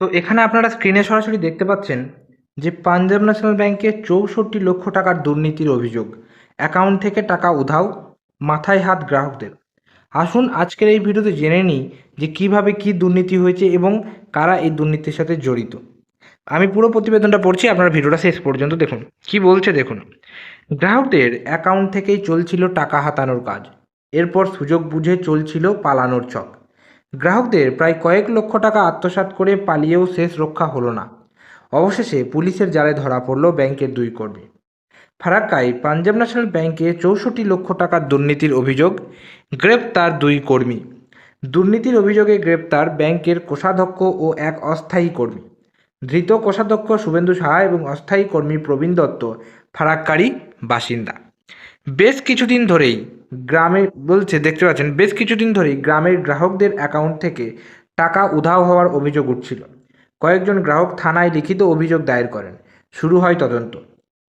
তো এখানে আপনারা স্ক্রিনে সরাসরি দেখতে পাচ্ছেন যে পাঞ্জাব ন্যাশনাল ব্যাংকে চৌষট্টি লক্ষ টাকার দুর্নীতির অভিযোগ। অ্যাকাউন্ট থেকে টাকা উধাও, মাথায় হাত গ্রাহকদের। আসুন আজকের এই ভিডিওতে জেনে নিই যে কীভাবে কি দুর্নীতি হয়েছে এবং কারা এই দুর্নীতির সাথে জড়িত। আমি পুরো প্রতিবেদনটা পড়ছি, আপনারা ভিডিওটা শেষ পর্যন্ত দেখুন। কি বলছে দেখুন, গ্রাহকদের অ্যাকাউন্ট থেকেই চলছিল টাকা হাতানোর কাজ। এরপর সুযোগ বুঝে চলছিল পালানোর ছক। গ্রাহকদের প্রায় কয়েক লক্ষ টাকা আত্মসাৎ করে পালিয়েও শেষ রক্ষা হলো না। অবশেষে পুলিশের জালে ধরা পড়ল ব্যাংকের দুই কর্মী। ফারাক্কায় পাঞ্জাব ন্যাশনাল ব্যাংকে চৌষট্টি লক্ষ টাকার দুর্নীতির অভিযোগ গ্রেপ্তার দুই কর্মী। দুর্নীতির অভিযোগে গ্রেপ্তার ব্যাংকের কোষাধ্যক্ষ ও এক অস্থায়ী কর্মী। ধৃত কোষাধ্যক্ষ শুভেন্দু সাহা এবং অস্থায়ী কর্মী প্রবীণ দত্ত ফারাক্কারই বাসিন্দা। বেশ কিছুদিন ধরেই গ্রামে, বলছে, দেখতে পাচ্ছেন, বেশ কিছুদিন ধরেই গ্রামের গ্রাহকদের অ্যাকাউন্ট থেকে টাকা উধাও হওয়ার অভিযোগ উঠছিল। কয়েকজন গ্রাহক থানায় লিখিত অভিযোগ দায়ের করেন। শুরু হয় তদন্ত।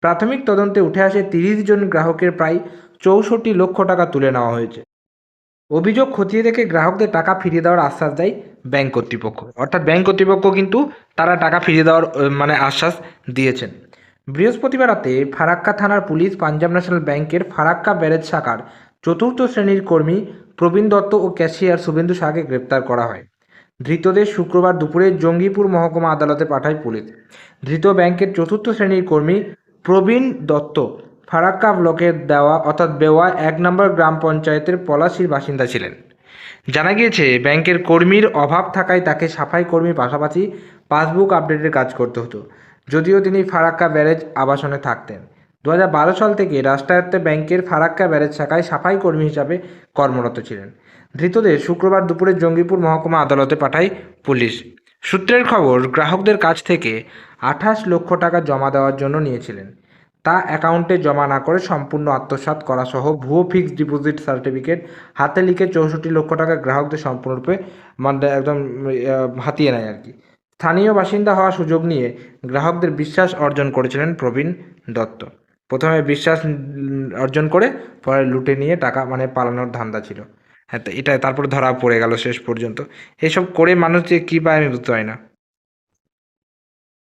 প্রাথমিক তদন্তে উঠে আসে তিরিশ জন গ্রাহকের প্রায় চৌষট্টি লক্ষ টাকা তুলে নেওয়া হয়েছে। অভিযোগ খতিয়ে দেখে গ্রাহকদের টাকা ফিরিয়ে দেওয়ার আশ্বাস দেয় ব্যাংক কর্তৃপক্ষ। অর্থাৎ ব্যাংক কর্তৃপক্ষ কিন্তু তারা টাকা ফিরিয়ে দেওয়ার মানে আশ্বাস দিয়েছেন। বৃহস্পতিবার রাতে ফারাক্কা থানার পুলিশ পাঞ্জাব ন্যাশনাল ব্যাংকের ফারাক্কা ব্যারেজ শাখার চতুর্থ শ্রেণির কর্মী প্রবীণ দত্ত ও ক্যাশিয়ার শুভেন্দু শাহকে গ্রেপ্তার করা হয়। ধৃতদের শুক্রবার দুপুরে জঙ্গিপুর মহকুমা আদালতে পাঠায় পুলিশ। ধৃত ব্যাংকের চতুর্থ শ্রেণির কর্মী প্রবীণ দত্ত ফারাক্কা ব্লকের দেওয়া অর্থাৎ বেওয়া এক নম্বর গ্রাম পঞ্চায়েতের পলাশির বাসিন্দা ছিলেন। জানা গিয়েছে, ব্যাংকের কর্মীর অভাব থাকায় তাকে সাফাই কর্মীর পাশাপাশি পাসবুক আপডেটের কাজ করতে হতো। যদিও তিনি ফারাক্কা ব্যারেজ আবাসনে থাকতেন। দু হাজার বারো সাল থেকে রাষ্ট্রায়ত্ত ব্যাংকের ফারাক্কা ব্যারেজ শাখায় সাফাই কর্মী হিসাবে কর্মরত ছিলেন। ধৃতদের শুক্রবার দুপুরে জঙ্গিপুর মহকুমা আদালতে পাঠায় পুলিশ। সূত্রের খবর, গ্রাহকদের কাছ থেকে আঠাশ লক্ষ টাকা জমা দেওয়ার জন্য নিয়েছিলেন। তা অ্যাকাউন্টে জমা না করে সম্পূর্ণ আত্মসাৎ করা সহ ভুয়ো ফিক্সড ডিপোজিট সার্টিফিকেট হাতে লিখে চৌষট্টি লক্ষ টাকা গ্রাহকদের সম্পূর্ণরূপে মানে একদম হাতিয়ে নেয় আর কি। স্থানীয় বাসিন্দা হওয়ার সুযোগ নিয়ে গ্রাহকদের বিশ্বাস অর্জন করেছিলেন প্রবীণ দত্ত। প্রথমে বিশ্বাস অর্জন করে পরে লুটে নিয়ে টাকা মানে পালানোর ধান্দা ছিল। হ্যাঁ তো এটা তারপরে ধরা পড়ে গেল শেষ পর্যন্ত। এসব করে মানুষ যে কী পায় আমি বুঝতে পারি না।